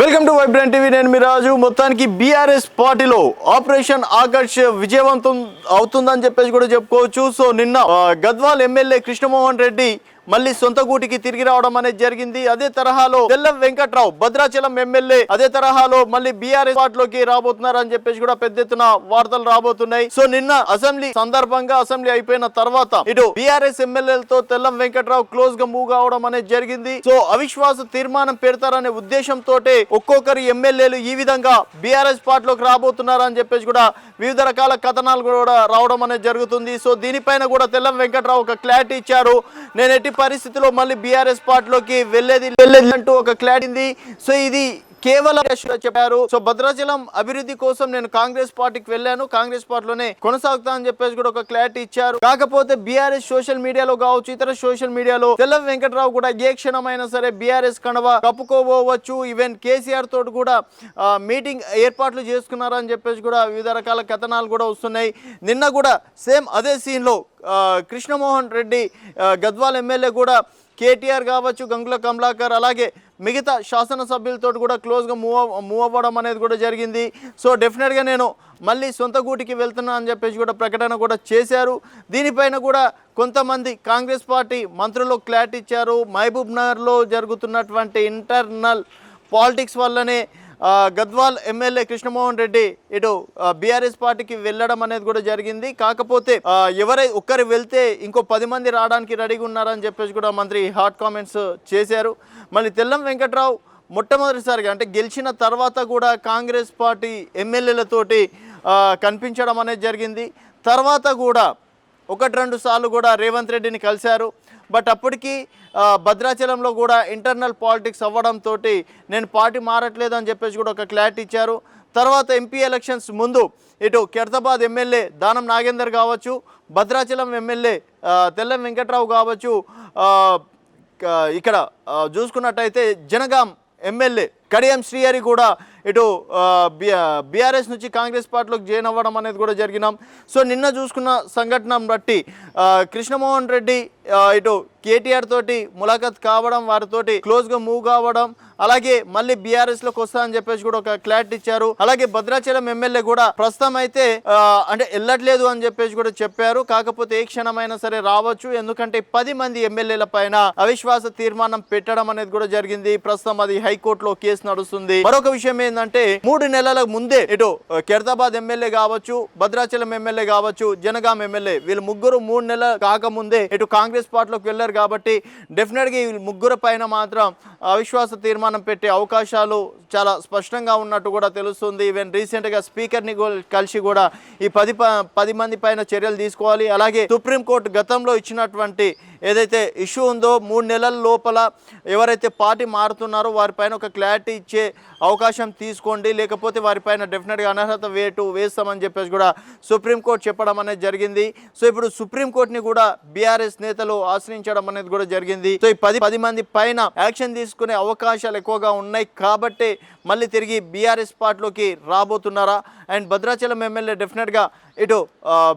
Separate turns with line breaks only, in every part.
Welcome to vibrant TV నేను మీ రాజు. మొత్తానికి BRS పార్టీలో ఆపరేషన్ ఆకర్ష్ విజయవంతం అవుతుందని చెప్పేసి కూడా చెప్పుకోవచ్చు. సో నిన్న గద్వాల్ ఎమ్మెల్యే కృష్ణమోహన్ రెడ్డి మళ్ళీ సొంత గూటికి తిరిగి రావడం అనేది జరిగింది. అదే తరహాలో తెల్లం వెంకట్రావు భద్రాచలం ఎమ్మెల్యే అదే తరహాలో మళ్ళీ బీఆర్ఎస్ పార్టీలోకి రాబోతున్నారు అని చెప్పేసి కూడా పెద్ద ఎత్తున వార్తలు రాబోతున్నాయి. సో నిన్న అసెంబ్లీ సందర్భంగా అసెంబ్లీ అయిపోయిన తర్వాత ఇటు బీఆర్ఎస్ ఎమ్మెల్యేలతో తెల్లం వెంకట్రావు క్లోజ్గా మూవ్ కావడం అనేది జరిగింది. సో అవిశ్వాస తీర్మానం పెడతారనే ఉద్దేశంతో ఒక్కొక్కరు ఎమ్మెల్యేలు ఈ విధంగా బీఆర్ఎస్ పార్టీలోకి రాబోతున్నారు అని చెప్పేసి కూడా వివిధ రకాల కథనాలు కూడా రావడం అనేది జరుగుతుంది. సో దీనిపైన కూడా తెల్లం వెంకట్రావు ఒక క్లారిటీ ఇచ్చారు. నేను ఎట్టి పరిస్థితిలో మళ్ళీ బీఆర్ఎస్ పార్టీలోకి వెళ్ళేది వెళ్ళేది అంటూ ఒక క్లాడింది ఉంది. సో ఇది కేవలం చెప్పారు. సో భద్రాచలం అభివృద్ధి కోసం నేను కాంగ్రెస్ పార్టీకి వెళ్ళాను. కాంగ్రెస్ పార్టీలోనే కొనసాగుతా అని చెప్పేసి కూడా ఒక క్లారిటీ ఇచ్చారు. కాకపోతే బీఆర్ఎస్ సోషల్ మీడియాలో కావచ్చు ఇతర సోషల్ మీడియాలో తెల్ల వెంకటరావు కూడా ఏ క్షణమైనా సరే బీఆర్ఎస్ కణవ కప్పుకోవచ్చు. ఈవెన్ కేసీఆర్ తోటి కూడా మీటింగ్ ఏర్పాట్లు చేసుకున్నారని చెప్పేసి కూడా వివిధ రకాల కథనాలు కూడా వస్తున్నాయి. నిన్న కూడా సేమ్ అదే సీన్లో కృష్ణమోహన్ రెడ్డి గద్వాల్ ఎమ్మెల్యే కూడా కేటీఆర్ కావచ్చు గంగుల కమలాకర్ అలాగే మిగతా శాసనసభ్యులతో కూడా క్లోజ్గా మూవ్ మూవ్ అవ్వడం అనేది కూడా జరిగింది. సో డెఫినెట్గా నేను మళ్ళీ సొంత గూటికి వెళ్తున్నా అని చెప్పేసి కూడా ప్రకటన కూడా చేశారు. దీనిపైన కూడా కొంతమంది కాంగ్రెస్ పార్టీ మంత్రులు క్లారిటీ ఇచ్చారు. మహబూబ్ నగర్లో జరుగుతున్నటువంటి ఇంటర్నల్ పాలిటిక్స్ వల్లనే గద్వాల్ ఎమ్మెల్యే కృష్ణమోహన్ రెడ్డి ఇటు బీఆర్ఎస్ పార్టీకి వెళ్ళడం అనేది కూడా జరిగింది. కాకపోతే ఎవరై ఒక్కరు వెళ్తే ఇంకో పది మంది రావడానికి రెడీగా ఉన్నారని చెప్పేసి కూడా మంత్రి హాట్ కామెంట్స్ చేశారు. మళ్ళీ తెల్లం వెంకట్రావు మొట్టమొదటిసారిగా అంటే గెలిచిన తర్వాత కూడా కాంగ్రెస్ పార్టీ ఎమ్మెల్యేలతోటి కనిపించడం అనేది జరిగింది. తర్వాత కూడా ఒకటి రెండు సార్లు కూడా రేవంత్ రెడ్డిని కలిశారు. బట్ అప్పటికి భద్రాచలంలో కూడా ఇంటర్నల్ పాలిటిక్స్ అవ్వడంతో నేను పార్టీ మారట్లేదు అని చెప్పేసి కూడా ఒక క్లారిటీ ఇచ్చారు. తర్వాత ఎంపీ ఎలక్షన్స్ ముందు ఇటు కెర్తాబాద్ ఎమ్మెల్యే దానం నాగేందర్ కావచ్చు భద్రాచలం ఎమ్మెల్యే తెల్లం వెంకట్రావు కావచ్చు ఇక్కడ చూసుకున్నట్టయితే జనగాం ఎమ్మెల్యే కడియం శ్రీహరి కూడా ఇటు బీఆర్ఎస్ నుంచి కాంగ్రెస్ పార్టీలోకి జాయిన్ అవ్వడం అనేది కూడా జరిగినాం. సో నిన్న చూసుకున్న సంఘటన బట్టి కృష్ణమోహన్ రెడ్డి ఇటు కేటీఆర్ తోటి ములాఖత్ కావడం వారితోటి క్లోజ్గా మూవ్ కావడం అలాగే మళ్ళీ బీఆర్ఎస్లోకి వస్తా అని చెప్పేసి కూడా ఒక క్లారిటీ ఇచ్చారు. అలాగే భద్రాచలం ఎమ్మెల్యే కూడా ప్రస్తుతం అయితే అంటే వెళ్ళట్లేదు అని చెప్పేసి కూడా చెప్పారు. కాకపోతే ఏ క్షణమైనా సరే రావచ్చు. ఎందుకంటే పది మంది ఎమ్మెల్యేల పైన అవిశ్వాస తీర్మానం పెట్టడం అనేది కూడా జరిగింది. ప్రస్తుతం అది హైకోర్టులో కేసు నడుస్తుంది. మరొక విషయం ఏంటంటే మూడు నెలల ముందే ఇటు కెరతాబాద్ ఎమ్మెల్యే కావచ్చు భద్రాచలం ఎమ్మెల్యే కావచ్చు జనగాం ఎమ్మెల్యే వీళ్ళు ముగ్గురు మూడు నెలలు కాకముందే ఇటు కాంగ్రెస్ పార్టీలోకి వెళ్ళారు కాబట్టి డెఫినెట్గా వీళ్ళు ముగ్గురు పైన మాత్రం అవిశ్వాస తీర్మానం పెట్టే అవకాశాలు చాలా స్పష్టంగా ఉన్నట్టు కూడా తెలుస్తుంది. ఈవెన్ రీసెంట్గా కలిసి కూడా ఈ పది ప- పది మంది పైన చర్యలు తీసుకోవాలి. అలాగే సుప్రీంకోర్టు గతంలో ఇచ్చినటువంటి ఏదైతే ఇష్యూ ఉందో మూడు నెలల లోపల ఎవరైతే పార్టీ మారుతున్నారో వారిపైన ఒక క్లారిటీ ఇచ్చే అవకాశం తీసుకోండి. లేకపోతే వారిపైన డెఫినెట్గా అనర్హత వేటు వేస్తామని చెప్పేసి కూడా సుప్రీంకోర్టు చెప్పడం అనేది జరిగింది. సో ఇప్పుడు సుప్రీంకోర్టుని కూడా బీఆర్ఎస్ నేతలు ఆశ్రయించడం అనేది కూడా జరిగింది. సో ఈ పది పది మంది పైన యాక్షన్ తీసుకునే అవకాశాలు ఎక్కువగా ఉన్నాయి కాబట్టి మళ్ళీ తిరిగి బీఆర్ఎస్ పార్టీలోకి రాబోతున్నారా? అండ్ భద్రాచలం ఎమ్మెల్యే డెఫినెట్గా ఇటు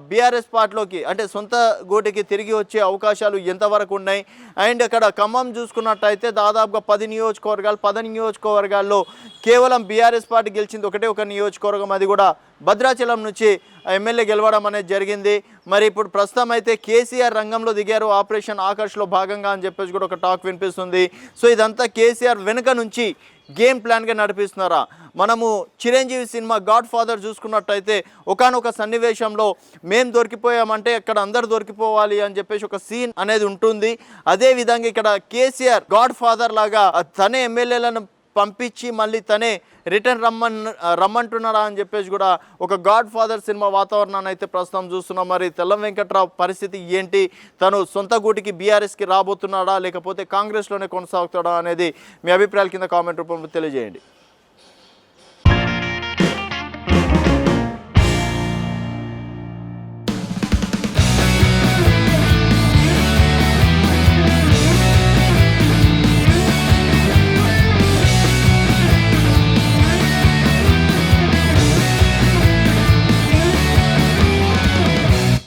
బీఆర్ఎస్ పార్టీలోకి అంటే సొంత గోటికి తిరిగి వచ్చే అవకాశాలు ఎంతవరకు ఉన్నాయి? అండ్ అక్కడ ఖమ్మం చూసుకున్నట్టయితే దాదాపుగా పది నియోజకవర్గాలు పది నియోజకవర్గాల్లో కేవలం బీఆర్ఎస్ పార్టీ గెలిచింది ఒకటే ఒక నియోజకవర్గం. అది కూడా భద్రాచలం నుంచి ఎమ్మెల్యే గెలవడం అనేది జరిగింది. మరి ఇప్పుడు ప్రస్తుతం అయితే కేసీఆర్ రంగంలో దిగారు. ఆపరేషన్ ఆకర్ష్లో భాగంగా అని చెప్పేసి కూడా ఒక టాక్ వినిపిస్తుంది. సో ఇదంతా కేసీఆర్ వెనుక నుంచి గేమ్ ప్లాన్గా నడిపిస్తున్నారా? మనము చిరంజీవి సినిమా గాడ్ ఫాదర్ చూసుకున్నట్టయితే ఒకానొక సన్నివేశంలో మేము దొరికిపోయామంటే అక్కడ అందరు దొరికిపోవాలి అని చెప్పేసి ఒక సీన్ అనేది ఉంటుంది. అదే విధంగా ఇక్కడ కేసీఆర్ గాడ్ ఫాదర్ లాగా తనే ఎమ్మెల్యేలను పంపించి మళ్ళీ తనే రిటర్న్ రమ్మన్ రమ్మంటున్నాడా అని చెప్పేసి కూడా ఒక గాడ్ ఫాదర్ సినిమా వాతావరణాన్ని అయితే ప్రస్తుతం చూస్తున్నాం. మరి తెల్లం వెంకట్రావు పరిస్థితి ఏంటి? తను సొంత గూటికి బీఆర్ఎస్కి రాబోతున్నాడా? లేకపోతే కాంగ్రెస్లోనే కొనసాగుతాడా అనేది మీ అభిప్రాయాల కింద కామెంట్ రూపంలో తెలియజేయండి.